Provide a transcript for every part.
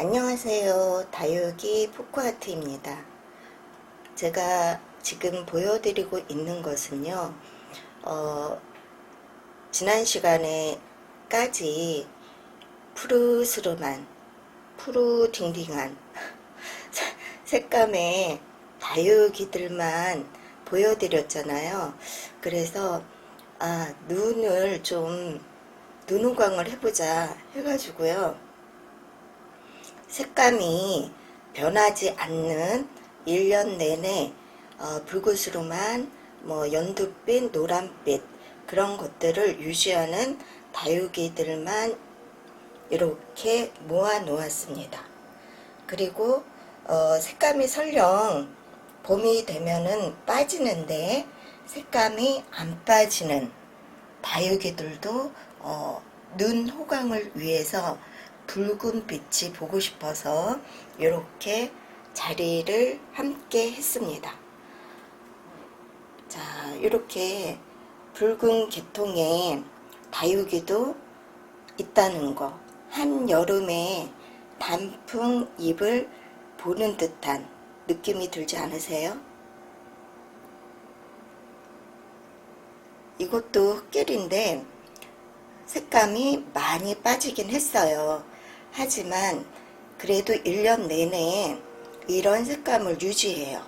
안녕하세요. 다육이 포크아트입니다. 제가 지금 보여드리고 있는 것은요, 어, 지난 시간에까지 푸르스름한, 푸르딩딩한 색감의 다육이들만 보여드렸잖아요. 그래서, 아, 눈을 좀, 눈호강을 해보자 해가지고요. 색감이 변하지 않는 1년 내내 어, 붉은수름한 뭐 연두빛, 노란빛 그런 것들을 유지하는 다육이들만 이렇게 모아 놓았습니다. 그리고 어, 색감이 설령 봄이 되면은 빠지는데 색감이 안 빠지는 다육이들도 어, 눈 호강을 위해서 붉은 빛이 보고 싶어서 이렇게 자리를 함께 했습니다. 자, 이렇게 붉은 계통의 다육이도 있다는 거. 한여름에 단풍 잎을 보는 듯한 느낌이 들지 않으세요? 이것도 흑길인데 색감이 많이 빠지긴 했어요. 하지만 그래도 1년 내내 이런 색감을 유지해요.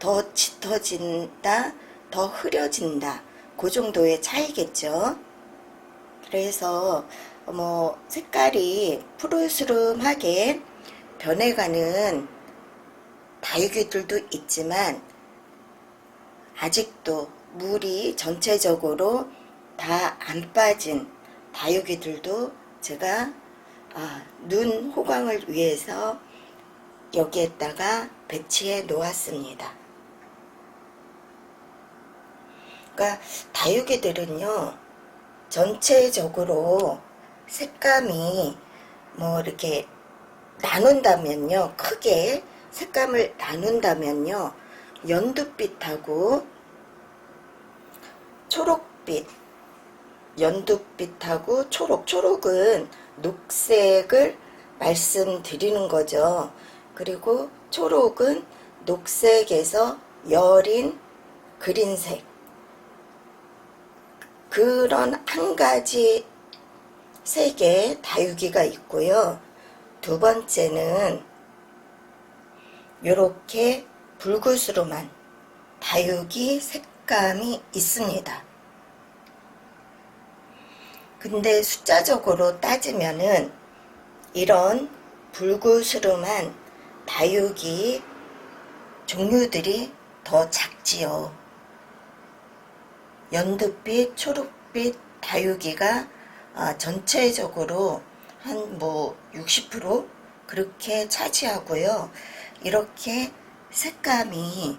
더 짙어진다, 더 흐려진다. 그 정도의 차이겠죠. 그래서 뭐 색깔이 푸르스름하게 변해가는 다육이들도 있지만 아직도 물이 전체적으로 다 안 빠진 다육이들도 제가 아, 눈 호강을 위해서 여기에다가 배치해 놓았습니다. 그러니까 다육이들은요 전체적으로 색감이 뭐 이렇게 나눈다면요 크게 색감을 나눈다면요 연두빛하고 초록빛 연두빛하고 초록 초록은 녹색을 말씀드리는 거죠. 그리고 초록은 녹색에서 여린 그린색. 그런 한 가지 색의 다육이가 있고요. 두 번째는 이렇게 붉으스름한 다육이 색감이 있습니다. 근데 숫자적으로 따지면은 이런 불구스름한 다육이 종류들이 더 작지요. 연두빛, 초록빛 다육이가 아, 전체적으로 한 뭐 60% 그렇게 차지하고요. 이렇게 색감이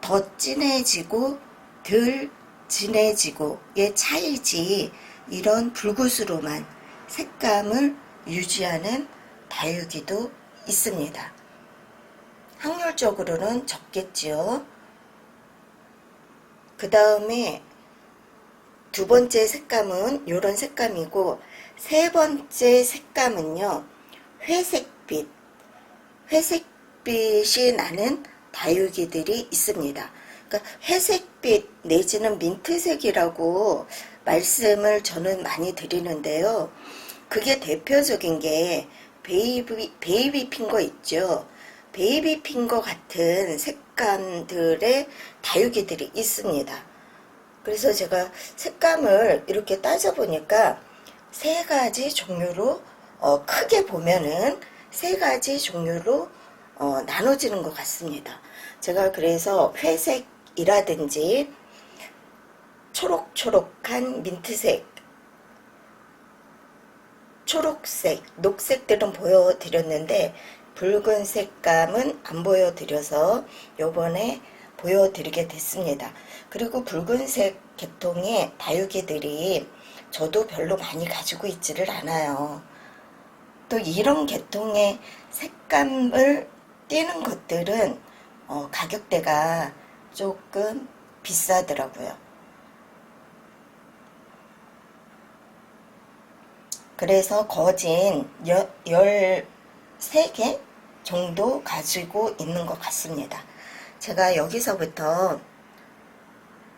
더 진해지고 덜 진해지고의 차이지 이런 불구스름한 색감을 유지하는 다육이도 있습니다. 확률적으로는 적겠지요. 그 다음에 두 번째 색감은 이런 색감이고 세 번째 색감은요 회색빛 회색빛이 나는 다육이들이 있습니다. 그러니까 회색빛 내지는 민트색이라고 말씀을 저는 많이 드리는데요. 그게 대표적인 게 베이비, 베이비 핑거 있죠. 베이비 핑거 같은 색감들의 다육이들이 있습니다. 그래서 제가 색감을 이렇게 따져보니까 세 가지 종류로 어, 크게 보면은 세 가지 종류로 어, 나눠지는 것 같습니다. 제가 그래서 회색 이라든지 초록초록한 민트색, 초록색, 녹색들은 보여드렸는데 붉은 색감은 안 보여드려서 요번에 보여드리게 됐습니다. 그리고 붉은색 계통의 다육이들이 저도 별로 많이 가지고 있지를 않아요. 또 이런 계통의 색감을 띄는 것들은 어, 가격대가 조금 비싸더라고요. 그래서 거진 열, 열 3개 정도 가지고 있는 것 같습니다. 제가 여기서부터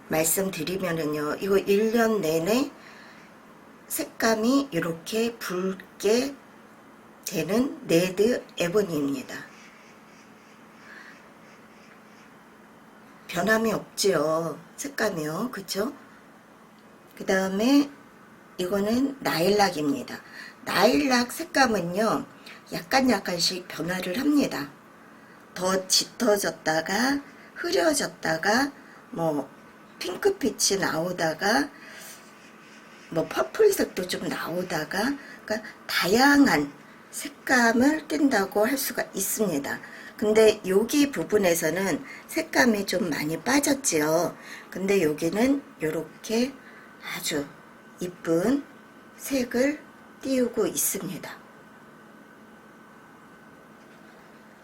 말씀드리면은요, 이거 1년 내내 색감이 이렇게 붉게 되는 레드 에보니입니다. 변함이 없지요. 색감이요. 그쵸? 그 다음에 이거는 나일락입니다. 나일락 색감은요. 약간 약간씩 변화를 합니다. 더 짙어졌다가 흐려졌다가 뭐 핑크빛이 나오다가 뭐 퍼플색도 좀 나오다가 그러니까 다양한 색감을 띈다고 할 수가 있습니다. 근데 여기 부분에서는 색감이 좀 많이 빠졌지요. 근데 여기는 이렇게 아주 이쁜 색을 띄우고 있습니다.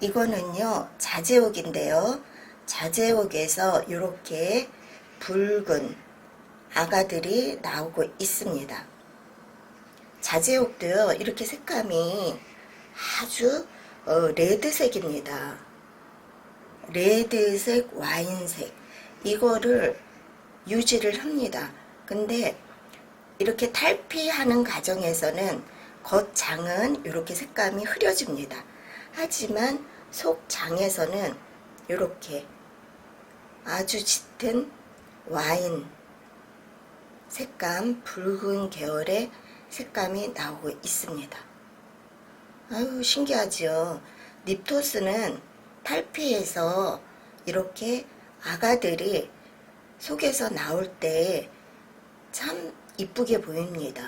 이거는요 자제옥인데요. 자제옥에서 이렇게 붉은 아가들이 나오고 있습니다. 자제옥도요 이렇게 색감이 아주 어, 레드색입니다. 레드색, 와인색 이거를 유지를 합니다. 근데 이렇게 탈피하는 과정에서는 겉장은 이렇게 색감이 흐려집니다. 하지만 속장에서는 이렇게 아주 짙은 와인 색감, 붉은 계열의 색감이 나오고 있습니다. 아유, 신기하지요. 립토스는 탈피해서 이렇게 아가들이 속에서 나올 때 참 이쁘게 보입니다.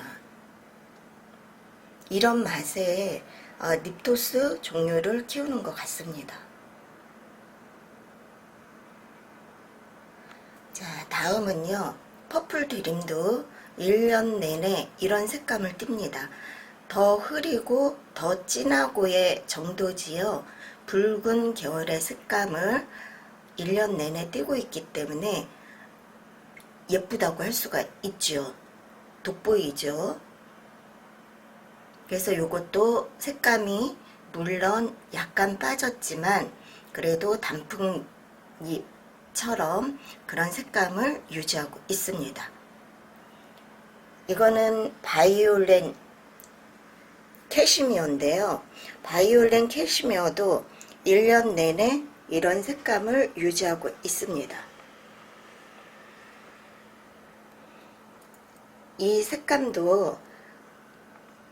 이런 맛에 어, 립토스 종류를 키우는 것 같습니다. 자, 다음은요. 퍼플 드림도 1년 내내 이런 색감을 띱니다. 더 흐리고 더 진하고의 정도지요. 붉은 계열의 색감을 1년 내내 띄고 있기 때문에 예쁘다고 할 수가 있죠. 돋보이죠. 그래서 이것도 색감이 물론 약간 빠졌지만 그래도 단풍잎처럼 그런 색감을 유지하고 있습니다. 이거는 바이올렌 캐시미어인데요. 바이올렌 캐시미어도 1년 내내 이런 색감을 유지하고 있습니다. 이 색감도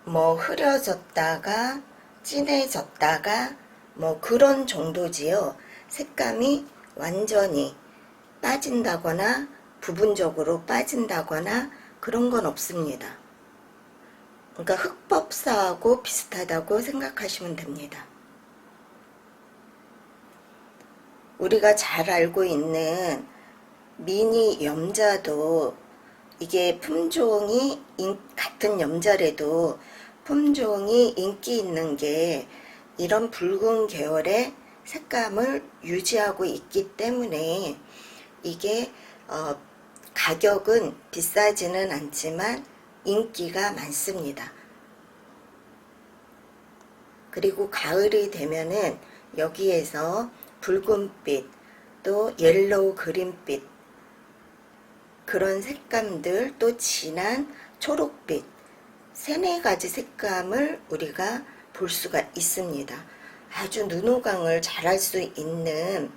뭐 흐려졌다가 진해졌다가 뭐 그런 정도지요. 색감이 완전히 빠진다거나 부분적으로 빠진다거나 그런 건 없습니다. 그러니까 흑법사하고 비슷하다고 생각하시면 됩니다. 우리가 잘 알고 있는 미니 염자도 이게 품종이 인- 같은 염자래도 품종이 인기 있는 게 이런 붉은 계열의 색감을 유지하고 있기 때문에 이게 어, 가격은 비싸지는 않지만 인기가 많습니다. 그리고 가을이 되면은 여기에서 붉은빛 또 옐로우 그린빛 그런 색감들 또 진한 초록빛 세네 가지 색감을 우리가 볼 수가 있습니다. 아주 눈호강을 잘할 수 있는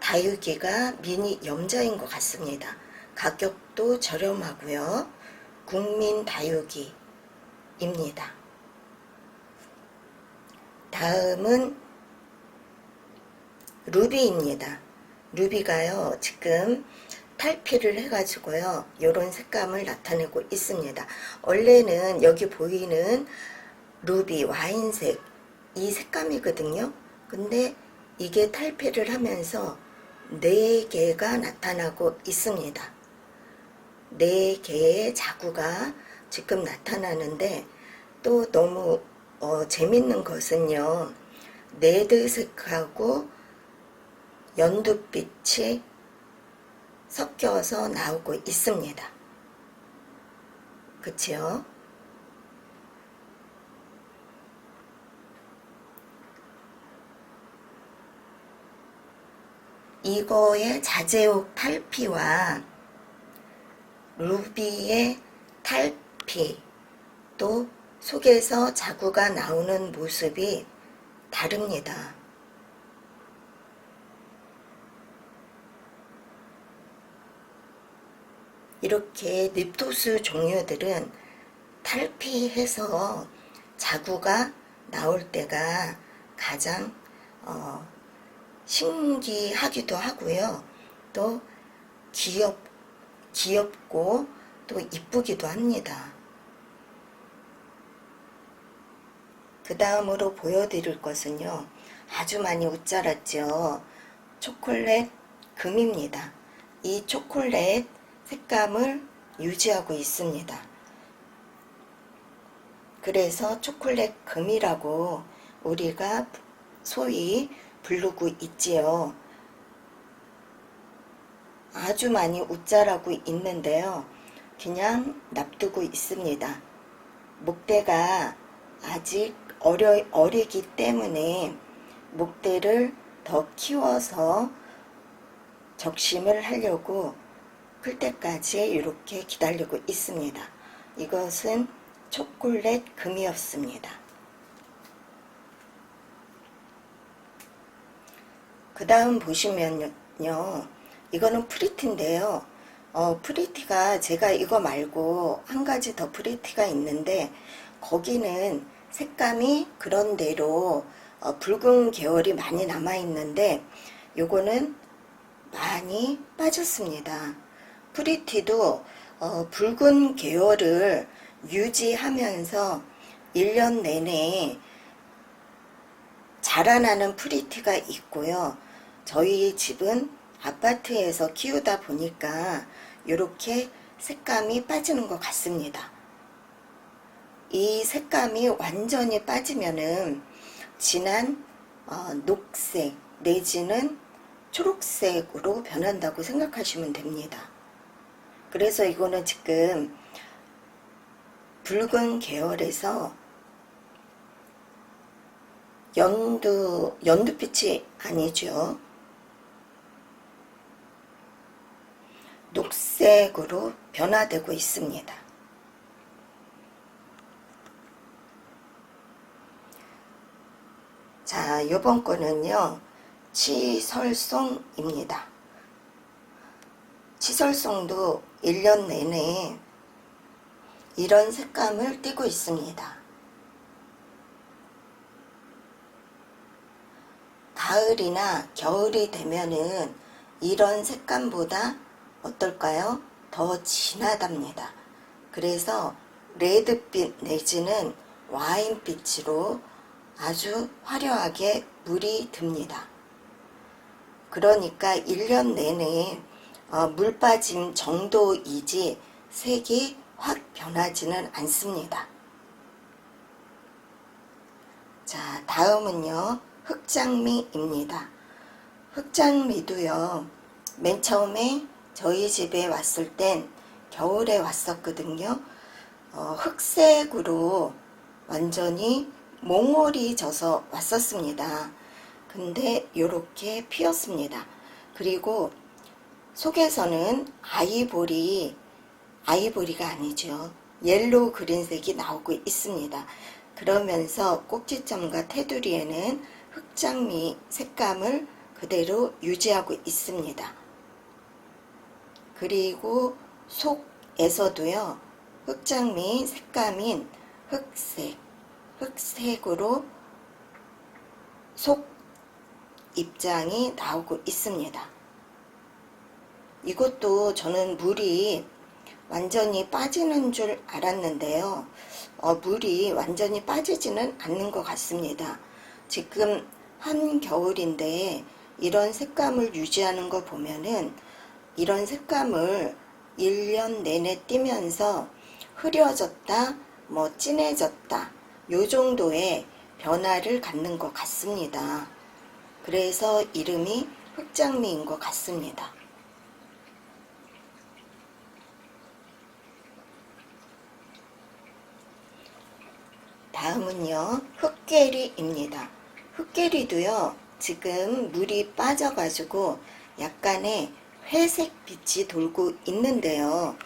다육이가 미니 염자인 것 같습니다. 가격도 저렴하고요. 국민 다육이입니다. 다음은 루비입니다. 루비가요, 지금 탈피를 해가지고요, 요런 색감을 나타내고 있습니다. 원래는 여기 보이는 루비, 와인색, 이 색감이거든요. 근데 이게 탈피를 하면서 네 개가 나타나고 있습니다. 네 개의 자구가 지금 나타나는데 또 너무 어, 재밌는 것은요. 네드색하고 연두빛이 섞여서 나오고 있습니다. 그치요? 이거의 자제옥 탈피와 루비의 탈피 또 속에서 자구가 나오는 모습이 다릅니다. 이렇게 립토스 종류들은 탈피해서 자구가 나올 때가 가장 어, 신기하기도 하고요. 또 귀엽, 귀엽고 또 이쁘기도 합니다. 그 다음으로 보여드릴 것은요. 아주 많이 웃자랐죠. 초콜릿 금입니다. 이 초콜릿 색감을 유지하고 있습니다. 그래서 초콜릿 금이라고 우리가 소위 부르고 있지요. 아주 많이 웃자라고 있는데요. 그냥 납두고 있습니다. 목대가 아직 어려, 어리기 때문에 목대를 더 키워서 적심을 하려고 클 때까지 이렇게 기다리고 있습니다. 이것은 초콜릿 금이었습니다. 그 다음 보시면요. 이거는 프리티인데요. 어, 프리티가 제가 이거 말고 한 가지 더 프리티가 있는데 거기는 색감이 그런대로 어, 붉은 계열이 많이 남아 있는데 요거는 많이 빠졌습니다. 프리티도 어, 붉은 계열을 유지하면서 1년 내내 자라나는 프리티가 있고요. 저희 집은 아파트에서 키우다 보니까 이렇게 색감이 빠지는 것 같습니다. 이 색감이 완전히 빠지면은 진한 어, 녹색 내지는 초록색으로 변한다고 생각하시면 됩니다. 그래서 이거는 지금 붉은 계열에서 연두, 연두빛이 아니죠. 녹색으로 변화되고 있습니다. 자, 이번 거는요, 치설송입니다. 치설송도 1년 내내 이런 색감을 띠고 있습니다. 가을이나 겨울이 되면은 이런 색감보다 어떨까요? 더 진하답니다. 그래서 레드빛 내지는 와인빛으로 아주 화려하게 물이 듭니다. 그러니까 1년 내내 어, 물 빠짐 정도이지 색이 확 변하지는 않습니다. 자, 다음은요. 흑장미입니다. 흑장미도요. 맨 처음에 저희 집에 왔을 땐 겨울에 왔었거든요. 어, 흑색으로 완전히 몽월이 져서 왔었습니다. 근데 이렇게 피었습니다. 그리고 속에서는 아이보리, 아이보리가 아니죠. 옐로우 그린색이 나오고 있습니다. 그러면서 꼭지점과 테두리에는 흑장미 색감을 그대로 유지하고 있습니다. 그리고 속에서도요, 흑장미 색감인 흑색, 흑색으로 속 입장이 나오고 있습니다. 이것도 저는 물이 완전히 빠지는 줄 알았는데요. 어, 물이 완전히 빠지지는 않는 것 같습니다. 지금 한겨울인데 이런 색감을 유지하는 거 보면은 이런 색감을 1년 내내 띄면서 흐려졌다, 뭐 진해졌다, 요 정도의 변화를 갖는 것 같습니다. 그래서 이름이 흑장미인 것 같습니다. 다음은요, 흑계리입니다. 흑계리도요, 지금 물이 빠져가지고 약간의 회색 빛이 돌고 있는데요.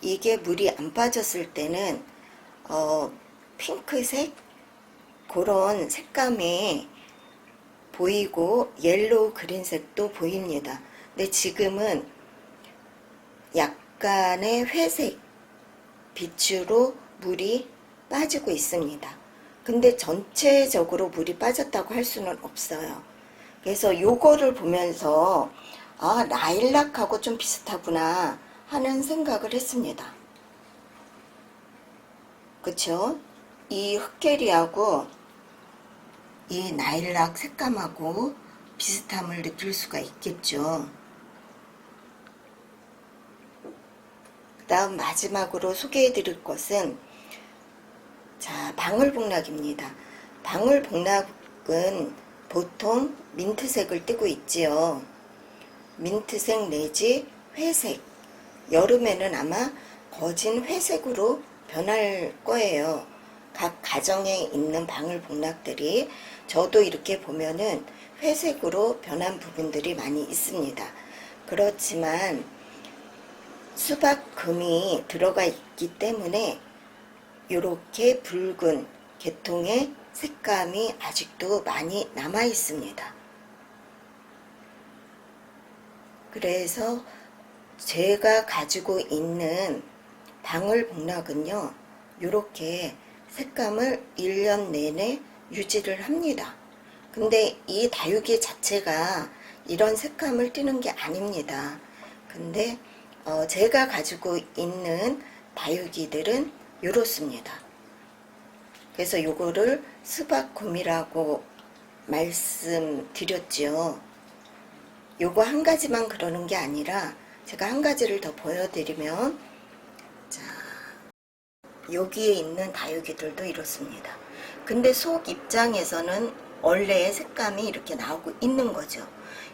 이게 물이 안 빠졌을 때는 어, 핑크색 그런 색감이 보이고 옐로우 그린색도 보입니다. 근데 지금은 약간의 회색 빛으로 물이 빠지고 있습니다. 근데 전체적으로 물이 빠졌다고 할 수는 없어요. 그래서 요거를 보면서 아, 라일락하고 좀 비슷하구나 하는 생각을 했습니다. 그쵸? 이 흑계리하고 이 나일락 색감하고 비슷함을 느낄 수가 있겠죠. 그 다음 마지막으로 소개해 드릴 것은 자, 방울복락입니다. 방울복락은 보통 민트색을 띠고 있지요. 민트색 내지 회색. 여름에는 아마 거진 회색으로 변할 거예요. 각 가정에 있는 방울 복락들이 저도 이렇게 보면은 회색으로 변한 부분들이 많이 있습니다. 그렇지만 수박금이 들어가 있기 때문에 이렇게 붉은 계통의 색감이 아직도 많이 남아 있습니다. 그래서 제가 가지고 있는 방울복락은요, 이렇게 색감을 1년 내내 유지를 합니다. 근데 이 다육이 자체가 이런 색감을 띠는 게 아닙니다. 근데 어, 제가 가지고 있는 다육이들은 이렇습니다. 그래서 요거를 수박곰이라고 말씀드렸죠. 요거 한 가지만 그러는 게 아니라 제가 한 가지를 더 보여드리면 자 여기에 있는 다육이들도 이렇습니다. 근데 속 입장에서는 원래의 색감이 이렇게 나오고 있는 거죠.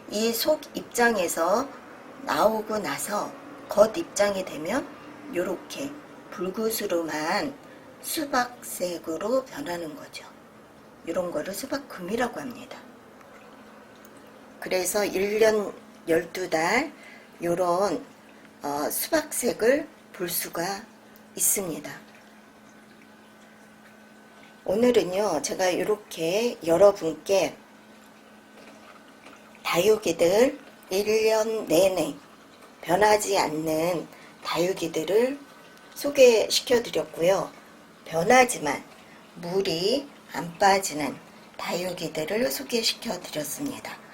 이 속 입장에서 나오고 나서 겉 입장이 되면 이렇게 붉으스름한 수박색으로 변하는 거죠. 이런 거를 수박금이라고 합니다. 그래서 1년 12달 요런 어, 수박색을 볼 수가 있습니다. 오늘은요, 제가 이렇게 여러분께 다육이들 1년 내내 변하지 않는 다육이들을 소개시켜 드렸고요. 변하지만 물이 안 빠지는 다육이들을 소개시켜 드렸습니다.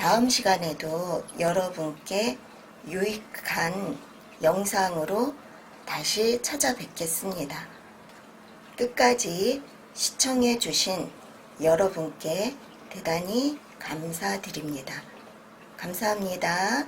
다음 시간에도 여러분께 유익한 영상으로 다시 찾아뵙겠습니다. 끝까지 시청해 주신 여러분께 대단히 감사드립니다. 감사합니다.